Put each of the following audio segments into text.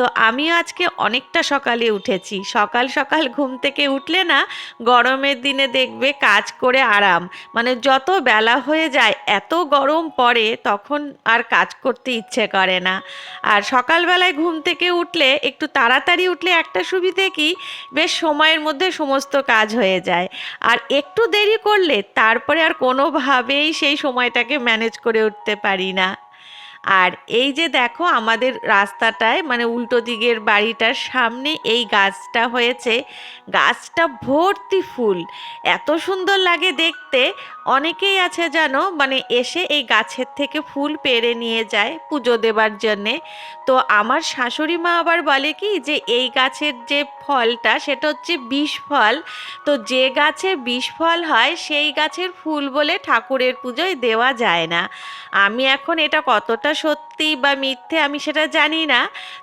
তো আমি আজকে অনেকটা সকালে উঠেছি। সকাল সকাল ঘুম থেকে উঠলে না গরমের দিনে দেখবে কাজ করে আরাম। মানে যত বেলা হয়ে যায়, এত গরম পড়ে তখন আর কাজ করতে ইচ্ছে করে না। আর সকালবেলায় ঘুম থেকে উঠলে, একটু তাড়াতাড়ি উঠলে একটা সুবিধে কি, বেশ সময়ের মধ্যে সমস্ত কাজ হয়ে যায়। আর একটু দেরি করলে তারপরে আর কোনোভাবেই সেই সময়টাকে ম্যানেজ করে উঠতে পারি না। আর এই যে দেখো আমাদের রাস্তাটায় মানে উল্টো দিকের বাড়িটার সামনে এই গাছটা হয়েছে। গাছটা ভর্তি ফুল। এত সুন্দর লাগে দেখতে। অনেকেই আছে জানো মানে এসে এই গাছের থেকে ফুল পেড়ে নিয়ে যায় পুজো দেবার জন্যে। তো আমার শাশুড়ি মা আবার বলে কি যে, এই গাছের যে ফলটা, সেটা হচ্ছে বিষ ফল। তো যে গাছে বিষ ফল হয়, সেই গাছের ফুল বলে ঠাকুরের পুজোয় দেওয়া যায় না। আমি এখন এটা কতটা সত্যি বা মিথ্যে আমি সেটা জানি না,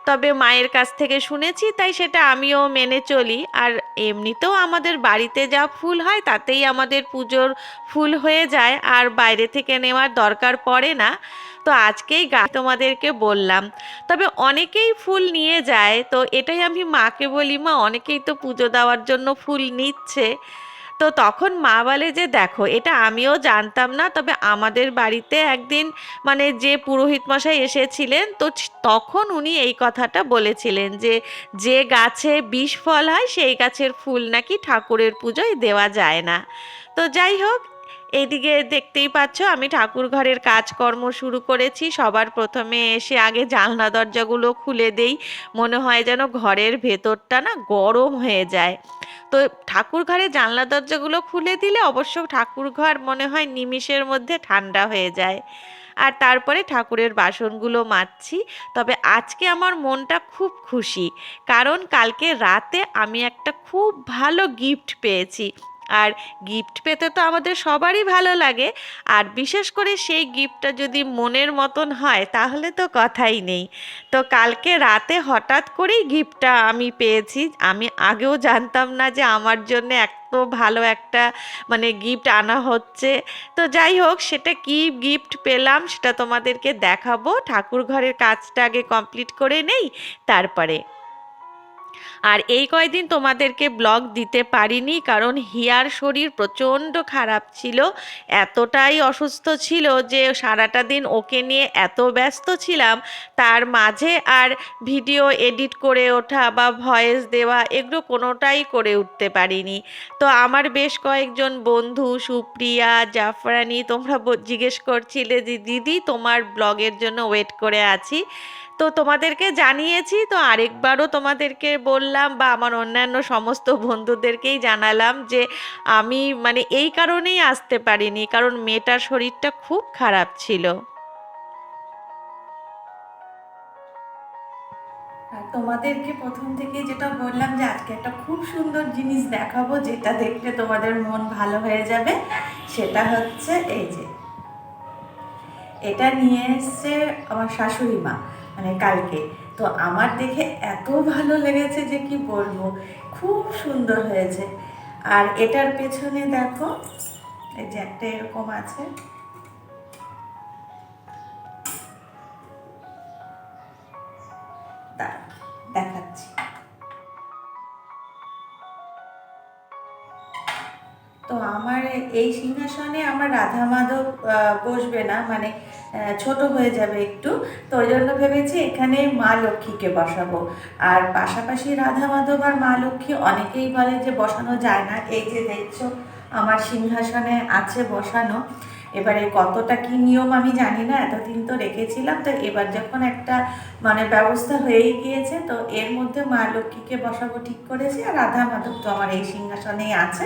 তবে মায়ের কাছ থেকে শুনেছি, তাই সেটা আমিও মেনে চলি। আর এমনিতেও আমাদের বাড়িতে যা ফুল হয়, তাতেই আমাদের পুজোর ফুল হয়ে যায়, আর বাইরে থেকে নেওয়ার দরকার পড়ে না। তো আজকেই গা তোমাদেরকে বললাম। তবে অনেকেই ফুল নিয়ে যায়, তো এটাই আমি মাকে বলি, মা অনেকেই তো পুজো দেওয়ার জন্য ফুল নিচ্ছে। তো তখন মা বলে যে, দেখো, এটা আমিও জানতাম না, তবে আমাদের বাড়িতে একদিন মানে যে পুরোহিত মশাই এসেছিলেন, তো তখন উনি এই কথাটা বলেছিলেন যে যে গাছে বিষ ফল হয়, সেই গাছের ফুল নাকি ঠাকুরের পুজোয় দেওয়া যায় না। তো যাই হোক এইদিকে দেখতেই পাচ্ছ, আমি ঠাকুর ঘরের কাজকর্ম শুরু করেছি। সবার প্রথমে এসে আগে জানলা দরজাগুলো খুলে দেই। মনে হয় যেন ঘরের ভেতরটা না গরম হয়ে যায়। তো ঠাকুর ঘরে জানলা দরজাগুলো খুলে দিলে অবশ্য ঠাকুর ঘর মনে হয় নিমিষের মধ্যে ঠান্ডা হয়ে যায়। আর তারপরে ঠাকুরের বাসনগুলো মাজছি। তবে আজকে আমার মনটা খুব খুশি। কারণ কালকে রাতে আমি একটা খুব ভালো গিফট পেয়েছি। আর গিফট পেতে তো আমাদের সবারই ভালো লাগে। আর বিশেষ করে সেই গিফটটা যদি মনের মতন হয়, তাহলে তো কথাই নেই। তো কালকে রাতে হঠাৎ করেই গিফটটা আমি পেয়েছি। আমি আগেও জানতাম না যে আমার জন্য এত ভালো একটা মানে গিফট আনা হচ্ছে। তো যাই হোক, সেটা কি গিফট পেলাম সেটা তোমাদেরকে দেখাবো। ঠাকুর ঘরের কাজটা আগে কমপ্লিট করে নেই, তারপরে আর এই কয়দিন তোমাদেরকে ব্লগ দিতে পারিনি, কারণ হিয়ার শরীর প্রচণ্ড খারাপ ছিল, এতটাই অসুস্থ ছিল যে সারাটা দিন ওকে নিয়ে এত ব্যস্ত ছিলাম, তার মাঝে আর ভিডিও এডিট করে ওঠা বা ভয়েস দেওয়া এগুলো কোনোটাই করে উঠতে পারিনি। তো আমার বেশ কয়েকজন বন্ধু, সুপ্রিয়া, জাফরানি, তোমরা জিজ্ঞেস করছিলে যে, দিদি, তোমার ব্লগের জন্য ওয়েট করে আছি। তো তোমাদেরকে জানিয়েছি, তো আরেকবারও তোমাদেরকে বললাম বা আমার অন্যান্য সমস্ত বন্ধুদেরকেই জানালাম যে আমি মানে এই কারণেই আসতে পারিনি, কারণ মেয়েটার শরীরটা খুব খারাপ ছিল। তোমাদেরকে প্রথম থেকে যেটা বললাম যে আজকে একটা খুব সুন্দর জিনিস দেখাবো, যেটা দেখলে তোমাদের মন ভালো হয়ে যাবে, সেটা হচ্ছে এই যে। এটা নিয়ে এসছে আমার শাশুড়ি মা। মানে কালকে। তো আমার দেখে এত ভালো লেগেছে যে কি বলব, খুব সুন্দর হয়েছে। আর এটার পেছনে দেখো, এই যে একটা এরকম আছে। এই সিংহাসনে আমার রাধা মাধব বসবে না মানে ছোট হয়ে যাবে একটু। তো ওই জন্য ভেবেছি এখানে মা লক্ষ্মীকে বসাবো। আর পাশাপাশি রাধা মাধব আর মা লক্ষ্মী অনেকেই বলে যে বসানো যায় না। এই যে দেখছ, আমার সিংহাসনে আছে বসানো। এবারে কতটা কি নিয়ম আমি জানি না, এতদিন তো রেখেছিলাম। তো এবার যখন একটা মানে ব্যবস্থা হয়েই গিয়েছে, তো এর মধ্যে মা লক্ষ্মীকে বসাবো ঠিক করেছি। আর রাধা মাধব তো আমার এই সিংহাসনেই আছে,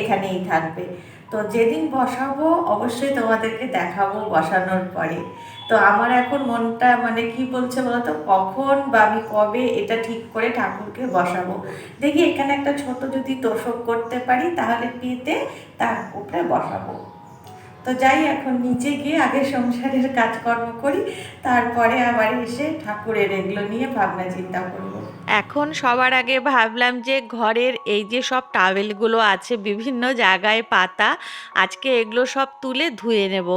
এখানেই থাকবে। তো যেদিন বসাবো অবশ্যই তোমাদেরকে দেখাবো বসানোর পরে। তো আমার এখন মনটা মানে কি বলছে বলতো? কখন বা আমি কবে এটা ঠিক করে ঠাকুরকে বসাবো? দেখি এখানে একটা ছোট যদি তোষক করতে পারি তাহলে পেতে তার উপরে বসাবো। তো যাই, এখন নিচে গিয়ে আগে সংসারের কাজকর্ম করি, তারপরে আবার এসে ঠাকুরের এগুলো নিয়ে ভাবনা চিন্তা করব। এখন সবার আগে ভাবলাম যে ঘরের এই যে সব টাওয়েলগুলো আছে, বিভিন্ন জায়গায় পাতা, আজকে এগুলো সব তুলে ধুয়ে নেব।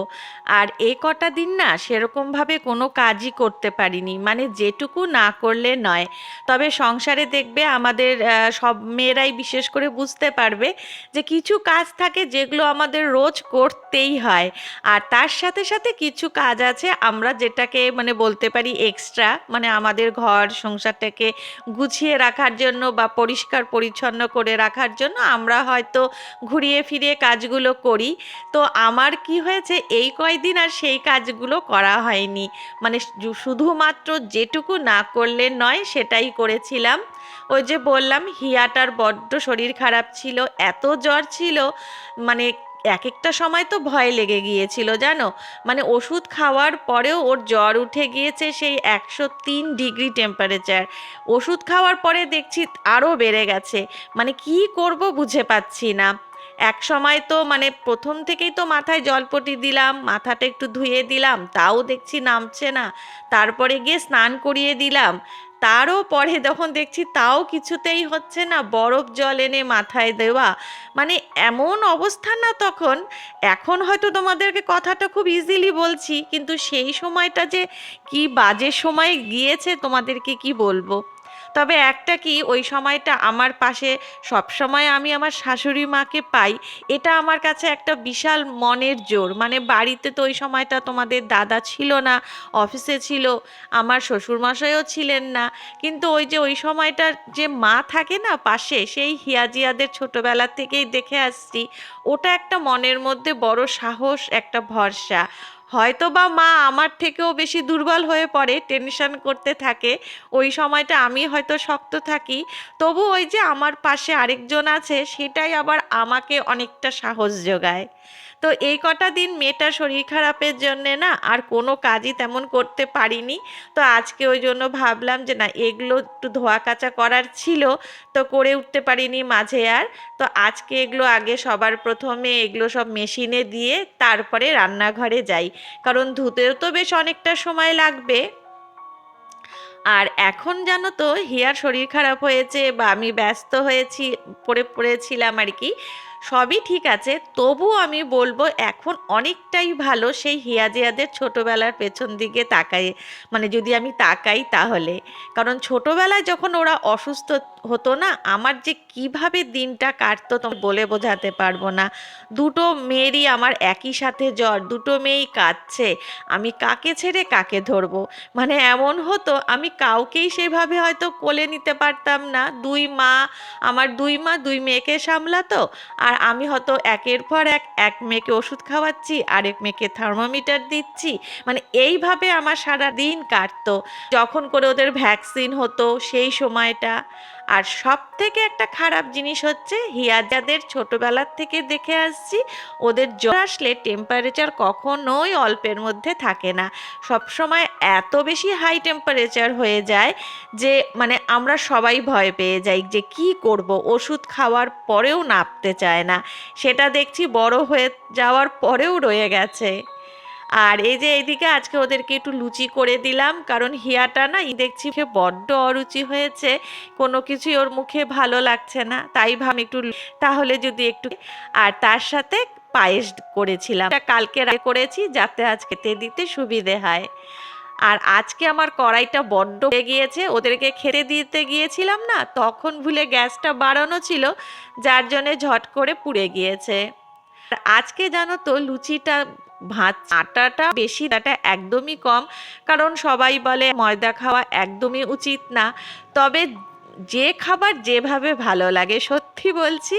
আর এই কটা দিন না সেরকমভাবে কোনো কাজই করতে পারিনি মানে যেটুকু না করলে নয়। তবে সংসারে দেখবে আমাদের সব মেয়েরাই বিশেষ করে বুঝতে পারবে যে কিছু কাজ থাকে যেগুলো আমাদের রোজ করতেই হয়। আর তার সাথে সাথে কিছু কাজ আছে, আমরা যেটাকে মানে বলতে পারি এক্সট্রা মানে আমাদের ঘর, সংসারটাকে গুছিয়ে রাখার জন্য বা পরিষ্কার পরিচ্ছন্ন করে রাখার জন্য আমরা হয়তো ঘুরিয়ে ফিরিয়ে কাজগুলো করি। তো আমার কি হয়েছে, এই কয়দিন আর সেই কাজগুলো করা হয়নি। মানে শুধুমাত্র যেটুকু না করলে নয়, সেটাই করেছিলাম। ওই যে বললাম, হিয়াটার বড্ড শরীর খারাপ ছিল, এত জ্বর ছিল মানে এক একটা সময় তো ভয় লেগে গিয়েছিল, জানো? মানে ওষুধ খাওয়ার পরেও ওর জ্বর উঠে গিয়েছে সেই একশো তিন ডিগ্রি টেম্পারেচার ওষুধ খাওয়ার পরে দেখছি আরও বেড়ে গেছে। মানে কি করব বুঝে পাচ্ছি না। এক সময় তো মানে প্রথম থেকেই তো মাথায় জলপটি দিলাম, মাথাটা একটু ধুয়ে দিলাম, তাও দেখছি নামছে না। তারপরে গিয়ে স্নান করিয়ে দিলাম। তারও পরে যখন দেখছি তাও কিছুতেই হচ্ছে না, বরফ জল এনে মাথায় দেওয়া। মানে এমন অবস্থা না তখন। এখন হয়তো তোমাদেরকে কথাটা খুব ইজিলি বলছি, কিন্তু সেই সময়টা যে কি বাজে সময় গিয়েছে তোমাদেরকে কি বলব? তবে একটা কি, ওই সময়টা আমার পাশে সব সময় আমি আমার শাশুড়ি মাকে পাই, এটা আমার কাছে একটা বিশাল মনের জোর। মানে বাড়িতে তো ওই সময়টা তোমাদের দাদা ছিল না, অফিসে ছিল, আমার শ্বশুরমশাইও ছিলেন না, কিন্তু ওই যে ওই সময়টা যে মা থাকে না পাশে, সেই হিয়াজিয়াদের ছোটবেলা থেকেই দেখে আসছি, ওটা একটা মনের মধ্যে বড় সাহস, একটা ভরসা। হয়তো বা মা আমার থেকেও বেশি দুর্বল হয়ে পড়ে টেনশন করতে থাকে। ওই সময়টা আমি হয়তো শক্ত থাকি। তবু ওই যে আমার পাশে আরেকজন আছে, সেটাই আবার আমাকে অনেকটা সাহস যোগায়। তো এই কটা দিন মেয়েটার শরীর খারাপের জন্যে না আর কোনো কাজই তেমন করতে পারিনি। তো আজকে ওই জন্য ভাবলাম যে না, এগুলো একটু ধোয়া কাচা করার ছিল তো করে উঠতে পারিনি মাঝে আর। তো আজকে এগুলো আগে সবার প্রথমে এগুলো সব মেশিনে দিয়ে তারপরে রান্নাঘরে যাই। কারণ ধুতেও তো বেশ অনেকটা সময় লাগবে। আর এখন জানো তো, হিয়ার শরীর খারাপ হয়েছে বা আমি ব্যস্ত হয়েছি, পড়ে পড়েছিলাম আর কি। সবই ঠিক আছে তবু আমি বলব এখন অনেকটাই ভালো সেই হিয়াজিয়াদের ছোটোবেলার পেছন দিকে তাকাই মানে যদি আমি তাকাই তাহলে। কারণ ছোটোবেলায় যখন ওরা অসুস্থ হতো না, আমার যে কীভাবে দিনটা কাটতো তো বলে বোঝাতে পারব না। দুটো মেয়েরই আমার একই সাথে জ্বর, দুটো মেয়েই কাঁদছে। আমি কাকে ছেড়ে কাকে ধরবো? মানে এমন হতো, আমি কাউকেই সেভাবে হয়তো কোলে নিতে পারতাম না। দুই মা, আমার দুই মা দুই মেয়েকে সামলাতো, আর আমি হয়তো একের পর এক এক মেয়েকে ওষুধ খাওয়াচ্ছি, আরেক মেয়েকে থার্মোমিটার দিচ্ছি। মানে এইভাবে আমার সারা দিন কাটতো। যখন করে ওদের ভ্যাকসিন হতো সেই সময়টা। আর সব থেকে একটা খারাপ জিনিস হচ্ছে, হিয়াজাদের ছোটবেলার থেকে দেখে আসছি, ওদের জ্বর আসলে টেম্পারেচার কখনোই অল্পের মধ্যে থাকে না। সব সময় এত বেশি হাই টেম্পারেচার হয়ে যায় যে মানে আমরা সবাই ভয় পেয়ে যাই যে, কি করব? ওষুধ খাওয়ার পরেও নাপতে চায় না। সেটা দেখছি বড় হয়ে যাওয়ার পরেও রয়ে গেছে। আর এই যে এইদিকে আজকে ওদেরকে একটু লুচি করে দিলাম, কারণ হিয়াটা না দেখছি বড্ড অরুচি হয়েছে, কোনো কিছুই ওর মুখে ভালো লাগছে না, তাই ভাব একটু তাহলে যদি একটু, আর তার সাথে পায়েস করেছিলাম কালকে রাতে করেছি, যাতে আজকে দিতে সুবিধে হয়। আর আজকে আমার কড়াইটা বড্ড হয়ে গিয়েছে, ওদেরকে খেতে দিতে গিয়েছিলাম না, তখন ভুলে গ্যাসটা বাড়ানো ছিল, যার জন্যে ঝট করে পুড়ে গিয়েছে। আজকে জানো তো, লুচিটা ভাত, আটাটা বেশি আটা একদমই কম। কারণ সবাই বলে ময়দা খাওয়া একদমই উচিত না। তবে যে খাবার যেভাবে ভালো লাগে, সত্যি বলছি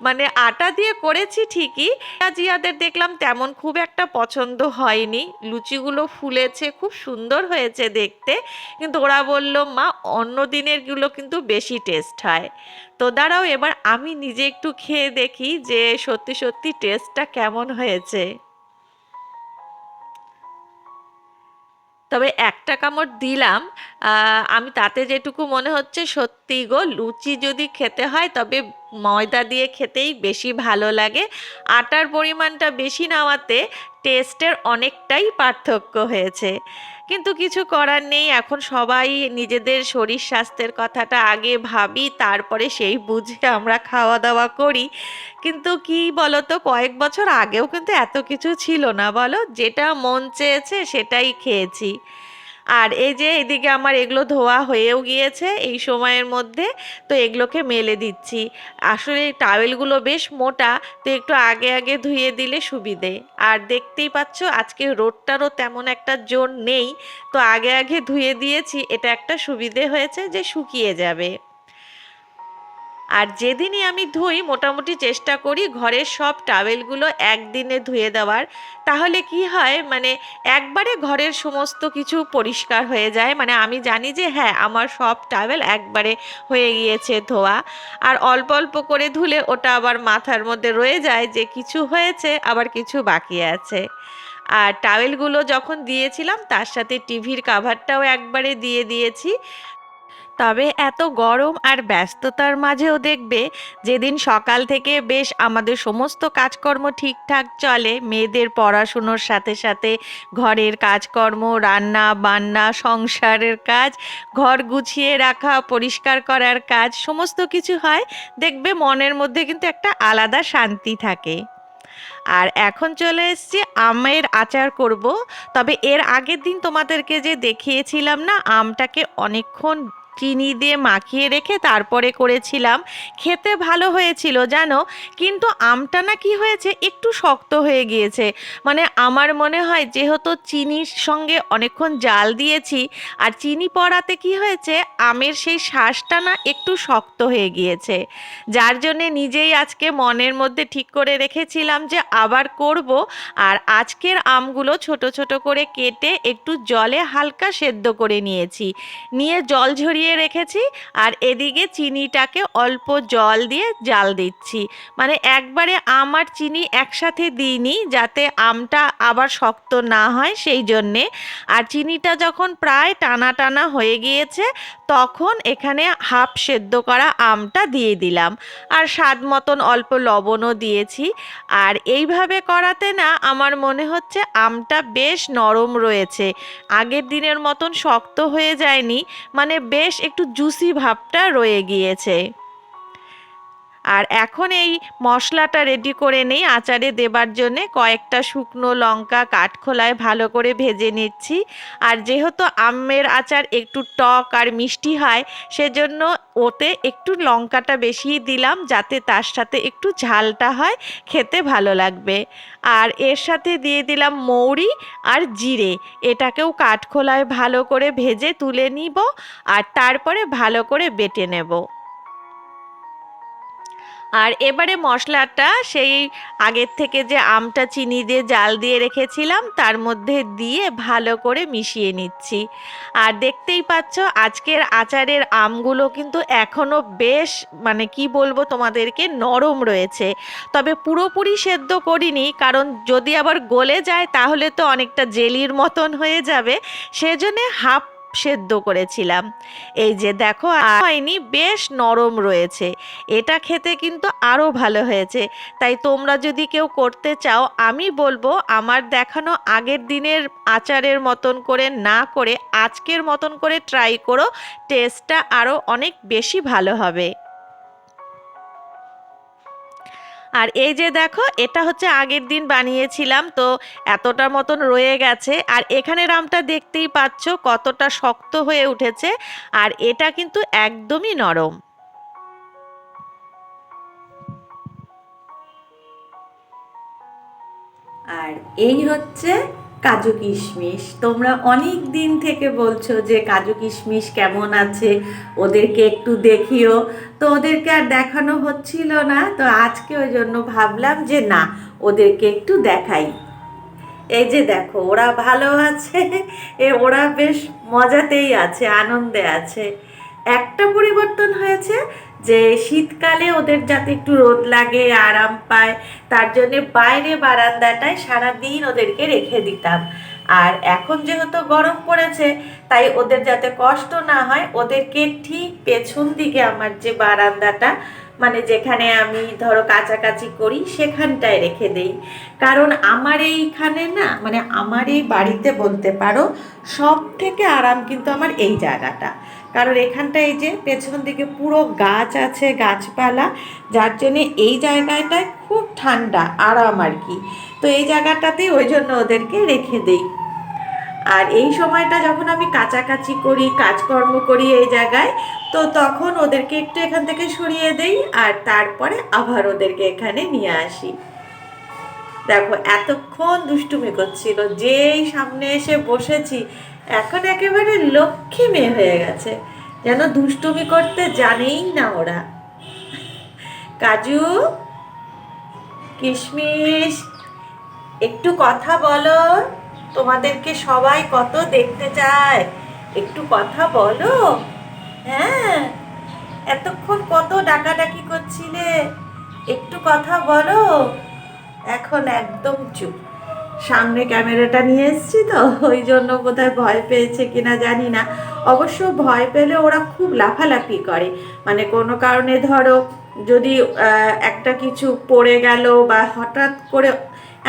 মানে আটা দিয়ে করেছি ঠিকই জিয়াদের দেখলাম তেমন খুব একটা পছন্দ হয়নি। লুচিগুলো ফুলেছে, খুব সুন্দর হয়েছে দেখতে। কিন্তু ওরা বলল, মা, অন্য দিনেরগুলো কিন্তু বেশি টেস্ট হয়। তো দাঁড়াও, এবার আমি নিজে একটু খেয়ে দেখি যে সত্যি সত্যি টেস্টটা কেমন হয়েছে। তবে একটা কামড় দিলাম আমি তাতে যেটুকু মনে হচ্ছে সত্যি গো, লুচি যদি খেতে হয় তবে ময়দা দিয়ে খেতেই বেশি ভালো লাগে। আটার পরিমাণটা বেশি নেওয়াতে টেস্টের অনেকটাই পার্থক্য হয়েছে। কিন্তু কিছু করার নেই, এখন সবাই নিজেদের শরীর স্বাস্থ্যের কথাটা আগে ভাবি, তারপরে সেই বুঝে আমরা খাওয়া দাওয়া করি। কিন্তু কি বলতো, কয়েক বছর আগেও কিন্তু এত কিছু ছিল না, বলো? যেটা মন চেয়েছে সেটাই খেয়েছি। আর এই যে এদিকে আমার এগুলো ধোয়া হয়েও গিয়েছে এই সময়ের মধ্যে, তো এগুলোকে মেলে দিচ্ছি। আসলে টাওয়েলগুলো বেশ মোটা, তো একটু আগে আগে ধুয়ে দিলে সুবিধে। আর দেখতেই পাচ্ছ, আজকে রোডটারও তেমন একটা জোর নেই, তো আগে আগে ধুয়ে দিয়েছি, এটা একটা সুবিধে হয়েছে যে শুকিয়ে যাবে। আর যেদিনই আমি ধুই, মোটামুটি চেষ্টা করি ঘরের সব টাওয়েলগুলো একদিনে ধুয়ে দেওয়ার। তাহলে কি হয় মানে একবারে ঘরের সমস্ত কিছু পরিষ্কার হয়ে যায়। মানে আমি জানি যে হ্যাঁ আমার সব টাওয়েল একবারে হয়ে গিয়েছে ধোয়া। আর অল্প অল্প করে ধুলে ওটা আবার মাথার মধ্যে রয়ে যায় যে, কিছু হয়েছে, আবার কিছু বাকি আছে। আর টাওয়েলগুলো যখন দিয়েছিলাম, তার সাথে টিভির কাভারটাও একবারে দিয়ে দিয়েছি। তবে এত গরম আর ব্যস্ততার মাঝেও দেখবে যেদিন সকাল থেকে বেশ আমাদের সমস্ত কাজকর্ম ঠিকঠাক চলে, মেয়েদের পড়াশুনোর সাথে সাথে ঘরের কাজকর্ম, রান্না, বান্না, সংসারের কাজ, ঘর গুছিয়ে রাখা, পরিষ্কার করার কাজ, সমস্ত কিছু হয়, দেখবে মনের মধ্যে কিন্তু একটা আলাদা শান্তি থাকে। আর এখন চলে এসেছি আমের আচার করব, তবে এর আগের দিন তোমাদেরকে যে দেখিয়েছিলাম না, আমটাকে অনেকক্ষণ চিনি দিয়ে মাখিয়ে রেখে তারপরে করেছিলাম। খেতে ভালো হয়েছিল, জানো? কিন্তু আমটা না কি হয়েছে, একটু শক্ত হয়ে গিয়েছে। মানে আমার মনে হয় যেহেতু চিনির সঙ্গে অনেকক্ষণ জাল দিয়েছি, আর চিনি পড়াতে কি হয়েছে, আমের সেই শ্বাসটা না একটু শক্ত হয়ে গিয়েছে। যার জন্যে নিজেই আজকে মনের মধ্যে ঠিক করে রেখেছিলাম যে আবার করব, আর আজকের আমগুলো ছোট ছোট করে কেটে একটু জলে হালকা সেদ্ধ করে নিয়েছি। নিয়ে জল ঝরিয়ে রেখেছি আর এদিকে চিনিটাকে অল্প জল দিয়ে জাল দিচ্ছি। মানে একবারে আম আর চিনি একসাথে দিইনি যাতে আমটা আবার শক্ত না হয় সেই জন্যে। আর চিনিটা যখন প্রায় টানা টানা হয়ে গিয়েছে, তখন এখানে হাফ সেদ্ধ করা আমটা দিয়ে দিলাম। আর স্বাদ মতন অল্প লবণও দিয়েছি। আর এইভাবে করাতে না আমার মনে হচ্ছে আমটা বেশ নরম রয়েছে। আগের দিনের মতন শক্ত হয়ে যায়নি। মানে বেশ একটু জুসি ভাবটা রয়ে গিয়েছে। আর এখন এই মশলাটা রেডি করে নেই, আচারে দেবার জন্যে কয়েকটা শুকনো লঙ্কা কাঠখোলায় ভালো করে ভেজে নিচ্ছি। আর যেহেতু আমের আচার একটু টক আর মিষ্টি হয়, সেজন্য ওতে একটু লঙ্কাটা বেশিই দিলাম যাতে তার সাথে একটু ঝালটা হয়, খেতে ভালো লাগবে। আর এর সাথে দিয়ে দিলাম মৌরি আর জিরে। এটাকেও কাঠখোলায় ভালো করে ভেজে তুলে নিব আর তারপরে ভালো করে বেটে নেব। আর এবারে মশলাটা সেই আগের থেকে যে আমটা চিনি দিয়ে জাল দিয়ে রেখেছিলাম, তার মধ্যে দিয়ে ভালো করে মিশিয়ে নিচ্ছি। আর দেখতেই পাচ্ছ, আজকের আচারের আমগুলো কিন্তু এখনও বেশ মানে কি বলব তোমাদেরকে, নরম রয়েছে। তবে পুরোপুরি সেদ্ধ করিনি, কারণ যদি আবার গলে যায়, তাহলে তো অনেকটা জেলির মতন হয়ে যাবে। সেজন্যে হাফ সেদ্ধ করেছিলাম। এই যে দেখো হয়নি, বেশ নরম রয়েছে। এটা খেতে কিন্তু আরও ভালো হয়েছে। তাই তোমরা যদি কেউ করতে চাও, আমি বলব আমার দেখানো আগের দিনের আচারের মতন করে না করে, আজকের মতন করে ট্রাই করো টেস্টটা আরও অনেক বেশি ভালো হবে। আর এই যে দেখো, এটা হচ্ছে আগের দিন বানিয়েছিলাম, তো এতটা মতন রয়ে গেছে। আর এখানে রামটা দেখতেই পাচ্ছ কতটা শক্ত হয়ে উঠেছে, আর এটা কিন্তু একদমই নরম। আর এই হচ্ছে কাজু কিশমিশ। তোমরা অনেক দিন থেকে বলছো যে কাজু কিশমিশ কেমন আছে, ওদেরকে একটু দেখিও। তো ওদেরকে আর দেখানো হচ্ছিল না, তো আজকে ওই জন্য ভাবলাম যে না, ওদেরকে একটু দেখাই। এই যে দেখো, ওরা ভালো আছে, এ ওরা বেশ মজাতেই আছে, আনন্দে আছে। একটা পরিবর্তন হয়েছে যে শীতকালে ওদের যাতে একটু রোদ লাগে, আরাম পায়, তার জন্য বাইরে বারান্দাটায় সারাদিন ওদেরকে রেখে দিতাম। আর এখন যেহেতু গরম পড়েছে, তাই ওদের যাতে কষ্ট না হয়, ওদেরকে ঠিক পেছন দিকে আমার যে বারান্দাটা মানে যেখানে আমি ধরো কাছাকাছি করি, সেখানটায় রেখে দেই। কারণ আমার এইখানে না মানে আমার এই বাড়িতে বলতে পারো সব থেকে আরাম কিন্তু আমার এই জায়গাটা। কারণ এখানটা এই যে পেছন দিকে পুরো গাছ আছে, গাছপালা, যার জন্য এই জায়গাটায় খুব ঠান্ডা, আরাম আর কি। তো এই জায়গাটাতেই ওই জন্য ওদেরকে রেখে দেই। আর এই সময়টা যখন আমি কাছাকাছি করি, কাজকর্ম করি এই জায়গায়, তো তখন ওদেরকে একটু এখান থেকে সরিয়ে দেই আর তারপরে আবার ওদেরকে এখানে নিয়ে আসি। দেখো, এতক্ষণ দুষ্টুমি করছিল। যেই সামনে এসে বসেছি এখন একেবারে লক্ষ্মী মেয়ে হয়ে গেছে। যেন দুষ্টুমি করতে জানেই না ওরা। কাজু, কিশমিশ, একটু কথা বলো। তোমাদেরকে সবাই কত দেখতে চায়। একটু কথা বলো। হ্যাঁ এতক্ষণ কত ডাকাডাকি করছিলে। একটু কথা বলো। এখন একদম চুপ। সামনে ক্যামেরাটা নিয়ে এসছি তো, ওই জন্য বোধহয় ভয় পেয়েছে কিনা জানি না। অবশ্য ভয় পেলে ওরা খুব লাফালাফি করে। মানে কোনো কারণে ধরো, যদি একটা কিছু পড়ে গেল বা হঠাৎ করে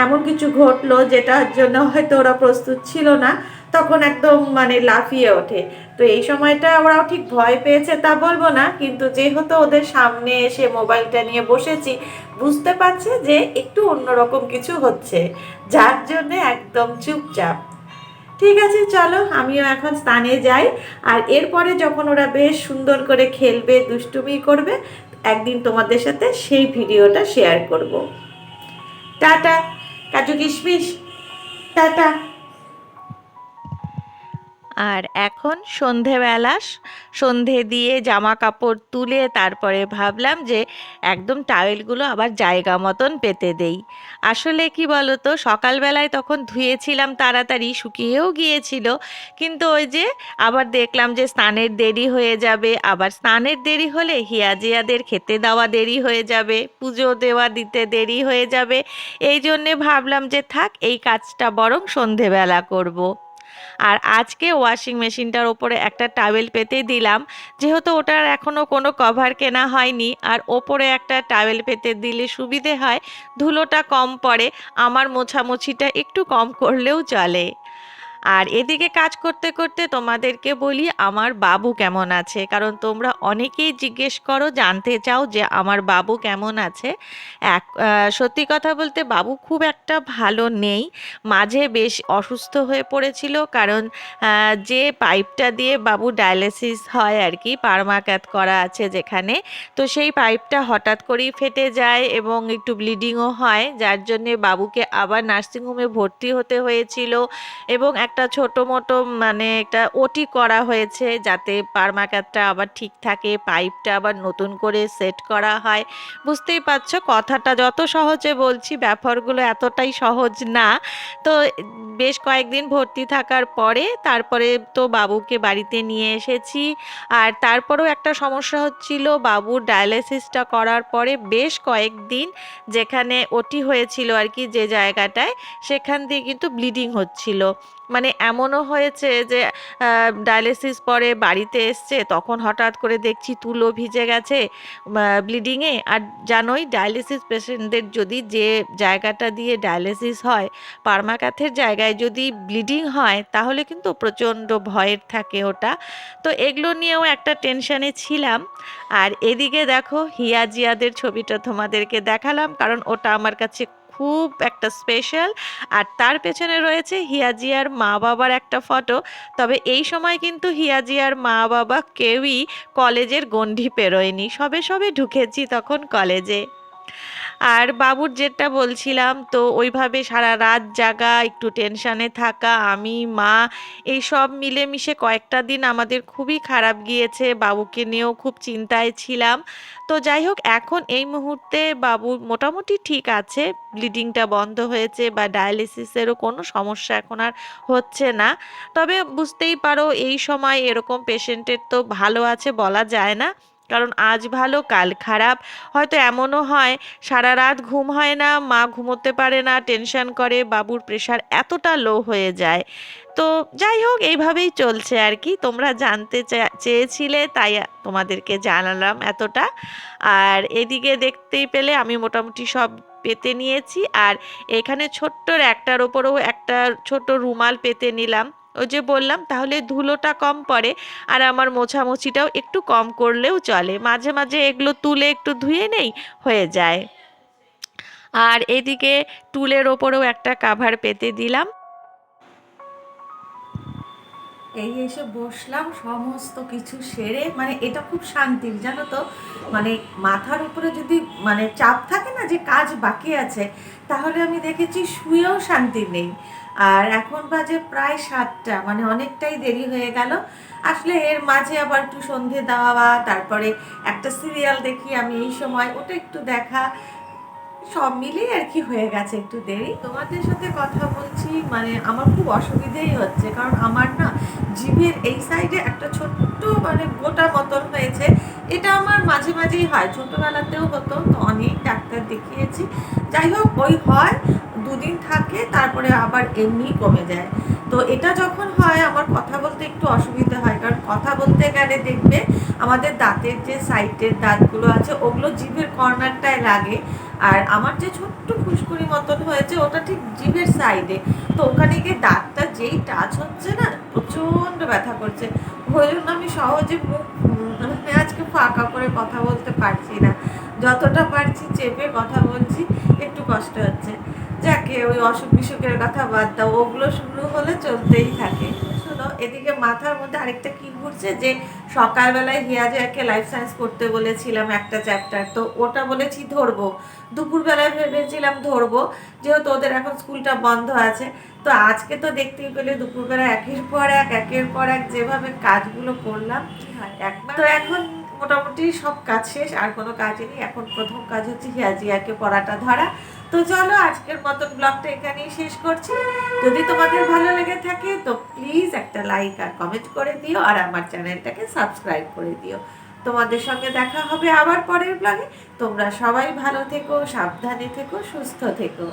এমন কিছু ঘটলো যেটার জন্য হয়তো ওরা প্রস্তুত ছিল না তখন একদম মানে লাফিয়ে ওঠে। তো এই সময়টা ওরাও ঠিক ভয় পেয়েছে, তা বলব না। কিন্তু যেহেতু ওদের সামনে এসে মোবাইলটা নিয়ে বসেছি, বুঝতে পারছে যে একটু অন্যরকম কিছু হচ্ছে। যার জন্যে একদম চুপচাপ। ঠিক আছে, চলো, আমিও এখন স্থানে যাই। আর এরপরে যখন ওরা বেশ সুন্দর করে খেলবে, দুষ্টুমি করবে, একদিন তোমাদের সাথে সেই ভিডিওটা শেয়ার করব। টাটা, কাজু কিশমিশ। টাটা। আর এখন সন্ধেবেলা সন্ধে দিয়ে জামা কাপড় তুলে তারপরে ভাবলাম যে একদম টাওয়েলগুলো আবার জায়গা মতন পেতে দেই। আসলে কি বলতো, সকালবেলায় তখন ধুয়েছিলাম তাড়াতাড়ি, শুকিয়েও গিয়েছিল। কিন্তু ওই যে আবার দেখলাম যে স্নানের দেরি হয়ে যাবে, আবার স্নানের দেরি হলে হিয়াজিয়াদের খেতে দেওয়া দেরি হয়ে যাবে, পুজো দেওয়া দিতে দেরি হয়ে যাবে। এই জন্যে ভাবলাম যে থাক, এই কাজটা বরং সন্ধেবেলা করব। আর আজকে ওয়াশিং মেশিনটার ওপরে একটা টাওয়েল পেতে দিলাম। যেহেতু ওটার এখনও কোনো কভার কেনা হয়নি, আর ওপরে একটা টাওয়েল পেতে দিলে সুবিধে হয়, ধুলোটা কম পড়ে, আমার মোছামুছিটা একটু কম করলেও চলে। আর এদিকে কাজ করতে করতে তোমাদেরকে বলি, আমার বাবু কেমন আছে? কারণ তোমরা অনেকেই জিজ্ঞেস করো, জানতে চাও যে আমার বাবু কেমন আছে। এক সত্যি কথা বলতে বাবু খুব একটা ভালো নেই। মাঝে বেশ অসুস্থ হয়ে পড়েছিল কারণ যে পাইপটা দিয়ে বাবু ডায়ালিসিস হয় আর কি, পারমাকাত করা আছে যেখানে, তো সেই পাইপটা হঠাৎ করেই ফেটে যায় এবং একটু ব্লিডিংও হয়। যার জন্যে বাবুকে আবার নার্সিংহোমে ভর্তি হতে হয়েছিল এবং একটা ছোট মোটো মানে একটা ওটি করা হয়েছে যাতে পারমাকাতটা আবার ঠিক থাকে, পাইপটা আবার নতুন করে সেট করা হয়। বুঝতেই পারছ কথাটা যত সহজে বলছি ব্যাপারগুলো এতটাই সহজ না। তো বেশ কয়েকদিন ভর্তি থাকার পরে তারপরে তো বাবুকে বাড়িতে নিয়ে এসেছি। আর তারপরেও একটা সমস্যা হচ্ছিল বাবুর ডায়ালিসিসটা করার পরে বেশ কয়েকদিন যেখানে ওটি হয়েছিল আর কি যে জায়গাটায় সেখান দিয়ে কিন্তু ব্লিডিং হচ্ছিল। মানে এমনও হয়েছে যে ডায়ালিসিস পরে বাড়িতে এসছে, তখন হঠাৎ করে দেখছি তুলো ভিজে গেছে ব্লিডিংয়ে। আর জানোই ডায়ালিসিস পেশেন্টদের যদি যে জায়গাটা দিয়ে ডায়ালিসিস হয়, পারমাকাথের জায়গায় যদি ব্লিডিং হয়, তাহলে কিন্তু প্রচণ্ড ভয়ের থাকে ওটা। তো এগুলো নিয়েও একটা টেনশানে ছিলাম। আর এদিকে দেখো, হিয়াজিয়াদের ছবিটা তোমাদেরকে দেখালাম, কারণ ওটা আমার কাছে খুব একটা স্পেশাল আর তার পেছনে রয়েছে হিয়াজিয়ার মা বাবার একটা ফটো তবে এই সময় কিন্তু হিয়াজিয়ার মা বাবা কেউই কলেজের গণ্ডি পেরোয়নি। সবে সবে ঢুকেছি তখন কলেজে আর বাবুর যেটা বলছিলাম, তো ওইভাবে সারা রাত জাগা, একটু টেনশানে থাকা, আমি, মা, এই সব মিলেমিশে কয়েকটা দিন আমাদের খুবই খারাপ গিয়েছে, বাবুকে নিয়েও খুব চিন্তায় ছিলাম। তো যাই হোক, এখন এই মুহূর্তে বাবু মোটামুটি ঠিক আছে ব্লিডিংটা বন্ধ হয়েছে বা ডায়ালিসিসেরও কোনো সমস্যা এখন আর হচ্ছে না। তবে বুঝতেই পারো, এই সময় এরকম পেশেন্টের তো ভালো আছে বলা যায় না। কারণ আজ ভালো, কাল খারাপ। হয়তো এমনও হয়, সারা রাত ঘুম হয় না, মা ঘুমোতে পারে না, টেনশন করে, বাবুর প্রেশার এতটা লো হয়ে যায়। তো যাই হোক, এইভাবেই চলছে আর কি। তোমরা জানতে চেয়েছিলে, তাই তোমাদেরকে জানালাম এতটা। আর এদিকে দেখতেই পেলে, আমি মোটামুটি সব পেতে নিয়েছি। আর এখানে ছোট্ট একটার ওপরেও একটা ছোট রুমাল পেতে নিলাম। ওই যে বললাম, তাহলে ধুলোটা কম পড়ে আর আমার মোছামুছিটাও একটু কম করলেও চলে। মাঝে মাঝে এগুলো তুলে একটু ধুয়ে নেই, হয়ে যায়। আর এদিকে টুলের ওপরেও একটা কাভার পেতে দিলাম। এই এসে বসলাম, সমস্ত কিছু সেরে মানে এটা খুব শান্তির জানো তো? মানে মাথার উপরে যদি মানে চাপ থাকে না যে কাজ বাকি আছে, তাহলে আমি দেখেছি শুয়েও শান্তি নেই। আর এখন বাজে প্রায় সাতটা মানে অনেকটাই দেরি হয়ে গেল। আসলে এর মাঝে আবার একটু সন্ধে দেওয়া, তারপরে একটা সিরিয়াল দেখি আমি এই সময়, ওটা একটু দেখা, সব মিলিয়ে আর কি হয়ে গেছে একটু দেরি। তোমাদের সাথে কথা বলছি মানে আমার খুব অসুবিধেই হচ্ছে, কারণ আমার না জিভের এই সাইডে একটা ছোট্ট মানে গোটা মতন হয়েছে। এটা আমার মাঝে মাঝেই হয়, ছোটোবেলাতেও হতো, তো অনেক ডাক্তার দেখিয়েছি। যাই হোক, ওই হয়। দুদিন থাকে, তারপরে আবার এমনি কমে যায়। তো এটা যখন হয়, আমার কথা বলতে একটু অসুবিধা হয়, কারণ কথা বলতে গেলে দেখবে আমাদের দাঁতের যে সাইডের দাঁতগুলো আছে, ওগুলো জিভের কর্নারটায় লাগে। আর আমার যে ছোট্ট ফুসকুড়ি মতন হয়েছে, ওটা ঠিক জিভের সাইডে। তো ওখানে গিয়ে দাঁতটা যেই টাচ হচ্ছে না, প্রচণ্ড ব্যথা করছে। ওই জন্য আমি সহজে মুখ মানে আজকে ফাঁকা করে কথা বলতে পারছি না। যতটা পারছি চেপে কথা বলছি, একটু কষ্ট হচ্ছে। যাকে ওই অসুখ বিসুখের কথা বাদ দাও, ওগুলো শুরু হলে চলতেই থাকে। শোনো, এদিকে মাথার মধ্যে আরেকটা কি ঘুরছে যে সকালবেলায় হিয়াজাকে লাইফ সায়েন্স করতে বলেছিলাম একটা চ্যাপ্টার তো ওটা বলেছি ধরবো। দুপুরবেলায় ভেবেছিলাম ধরবো, যেহেতু ওদের এখন স্কুলটা বন্ধ আছে। তো আজকে তো দেখতেই পেলে দুপুরবেলা একের পর এক, একের পর এক যেভাবে কাজগুলো করলাম একবার তো এখন মোটামুটি সব কাজ শেষ, আর কোনো কাজ নেই। এখন প্রথম কাজ হচ্ছে হিয়াজিয়াকে পড়াটা ধরা তো চলো আজকের মতন ব্লগটা এখানেই শেষ করছি। যদি তোমাদের ভালো লেগে থাকে, তো প্লিজ একটা লাইক আর কমেন্ট করে দিও, আর আমার চ্যানেলটাকে সাবস্ক্রাইব করে দিও। তোমাদের সঙ্গে দেখা হবে আবার পরের ব্লগে তোমরা সবাই ভালো থেকো, সাবধানে থেকো, সুস্থ থেকো।